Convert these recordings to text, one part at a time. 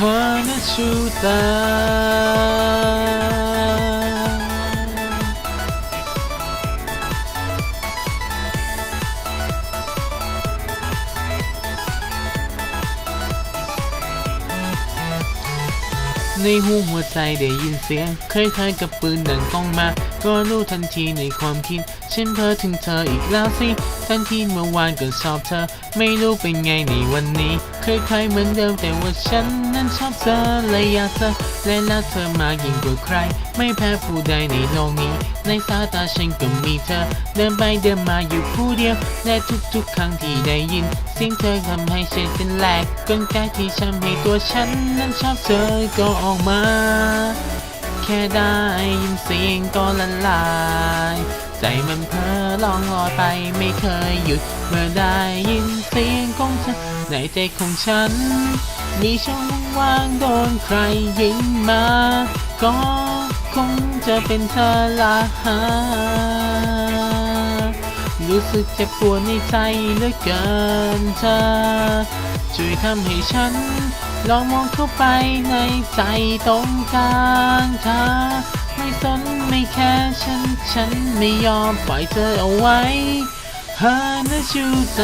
Hana Shuta ในหูหัวใจได้ยินเสียงคล้ายๆกับปืนดังก้องมา ก็รู้ทันทีในความคิด ฉันเพ้อถึงเธออีกแล้วสิ ทันทีเมื่อวานก็ชอบเธอ ไม่รู้เป็นไงในวันนี้คล้ายๆเหมือนเดิมแต่ว่าฉันนั้นชอบเธอเลยอยากเธอและรักเธอมากยิ่งกว่าใคร ไม่แพ้ผู้ใดในโลกนี้ ในสายตาฉันก็มีเธอ เดินไปเดินมาอยู่ผู้เดียว และทุกๆ ครั้งที่ได้ยินเสียงเธอทำให้ฉันเป็นแหลกกลไกที่ทำให้ตัวฉันนั้นชอบเธอก็ออกมา ค่ได้ยินเสียงก็ละลาย ใจมันเพ้อลองลอยไปไม่เคยหยุด เมื่อได้ยินเสียงของเธอในใจของฉัน มีช่องว่างโดนใครยิงมา ก็คงจะเป็นเธอละหารู้สึกเจ็บปวดในใจเหลือเกินเธอช่วยทำให้ฉัน ลองมองเข้าไปในใจตรงกลางเธอไม่สนไม่แค่ฉัน ฉันไม่ยอมปล่อยเธอเอาไว้ฮานาชูเ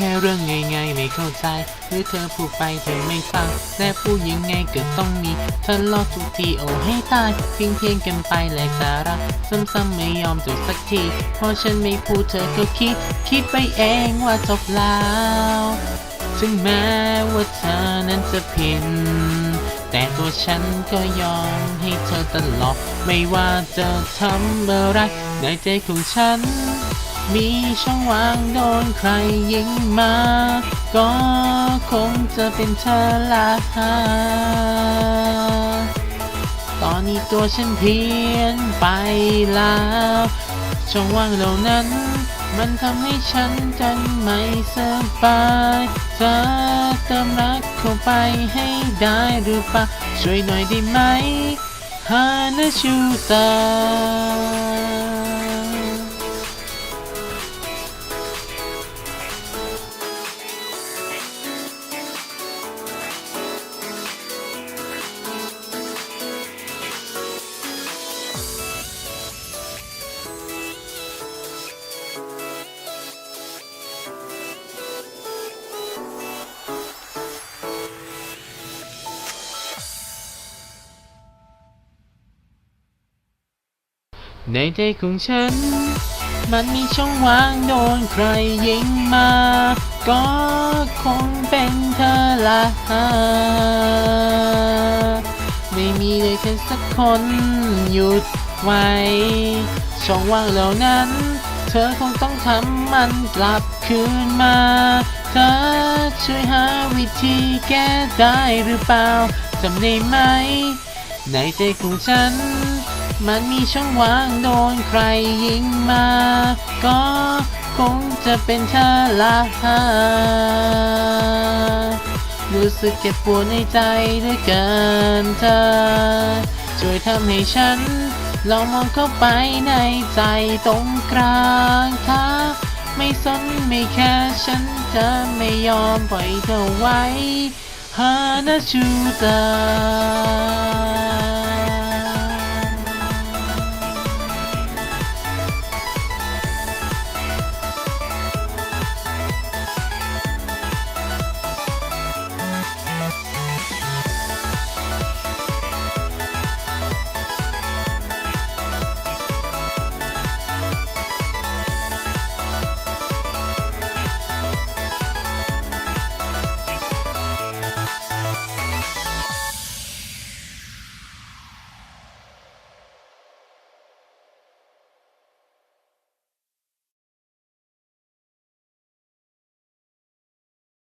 ค่เรื่องง่ายๆไม่เข้าใจ หรือเธอพูดไปเธอไม่ฟังและพูดยังไงก็ต้องมีทะเลาะทุกทีโอ้ให้ตายเพียงเพียงกันไปแหละสาระ ซ้ำๆไม่ยอมจบสักที เพราะฉันไม่พูดเธอก็คิด คิดไปเองว่าจบแล้วถึงแม้ว่าเธอนั้นจะผิดแต่ตัวฉันก็ยอมให้เธอตลอด ไม่ว่าจะทำอะไรในใจของฉัน มีช่องว่างโดนใครยิงมา ก็คงจะเป็นเธอละหาตอนนี้ตัวฉันเพี้ยนไปแล้วช่องว่างเหล่านั้น มันทำให้ฉันจันไม่สบายเธอเติมรักเข้าไปให้ได้หรือปล่าช่วยหน่อยได้ไหมฮานาชูตา ในใจของฉัน มันมีช่องว่างโดนใครยิงมา ก็คงเป็นเธอละไม่มีเลยแค่สักคนหยุดไว้ ช่องว่างเหล่านั้น เธอคงต้องทำมันกลับคืนมา เธอช่วยหาวิธีแก้ได้หรือเปล่าจำได้ไหม ในใจของฉัน มันมีช่องว่างโดนใครยิงมา ก็คงจะเป็นเธอละรู้สึกเจ็บปวดในใจเหลือเกินเธอ ช่วยทำให้ฉัน ลองมองเข้าไปในใจตรงกลางถ้าไม่สนไม่แค่ฉันจะไม่ยอมปล่อยเธอไว้ฮานาชูตา